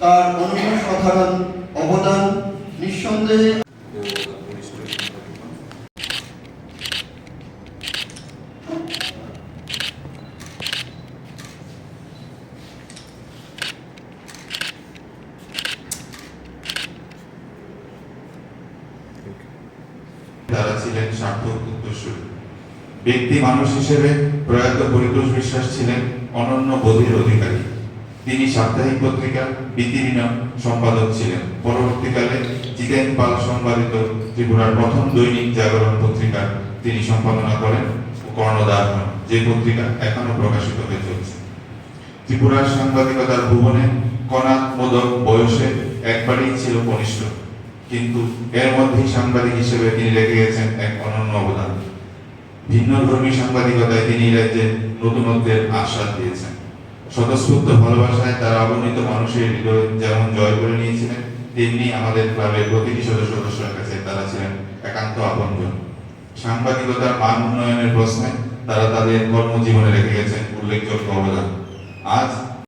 তার অনন্য অবদান নিঃসন্দেহে ছিলেন ব্যক্তি মানুষ হিসেবে প্রয়াত পরিতোষ বিশ্বাস ছিলেন অনন্য বোধের অধিকারী। তিনি সাপ্তাহিক পত্রিকা বিতিরিনা সম্পাদক ছিলেন। পরবর্তীকালে জিতেন পাল সম্পাদিত ত্রিপুরার প্রথম দৈনিক জাগরণ পত্রিকা তিনি সম্পাদনা করেন কর্ণদার যে পত্রিকা এখনও প্রকাশিত হয়ে চলছে। ত্রিপুরার সাংবাদিকতার ভুবনে কনাথ মোদক বয়সে একবারই ছিল কনিষ্ঠ, কিন্তু এর মধ্যেই সাংবাদিক হিসেবে তিনি রেখে গেছেন এক অনন্য অবদান। ভিন্ন ধর্মী সাংবাদিকতায় তিনি রাজ্যে নতুনত্বের আশ্বাস দিয়েছেন। স্বতঃস্ফূর্ত ভালোবাসায় তার অগণিত মানুষের হৃদয় যেমন জয় করে নিয়েছিলেন, তেমনি আমাদের ক্লাবের প্রতিটি সদস্য সদস্যের কাছে তারা ছিলেন একান্ত আপনজন। সাংবাদিকতার মান উন্নয়নের প্রশ্নে তারা তাদের কর্মজীবনে রেখে গেছেন উল্লেখযোগ্য অবদান। আজ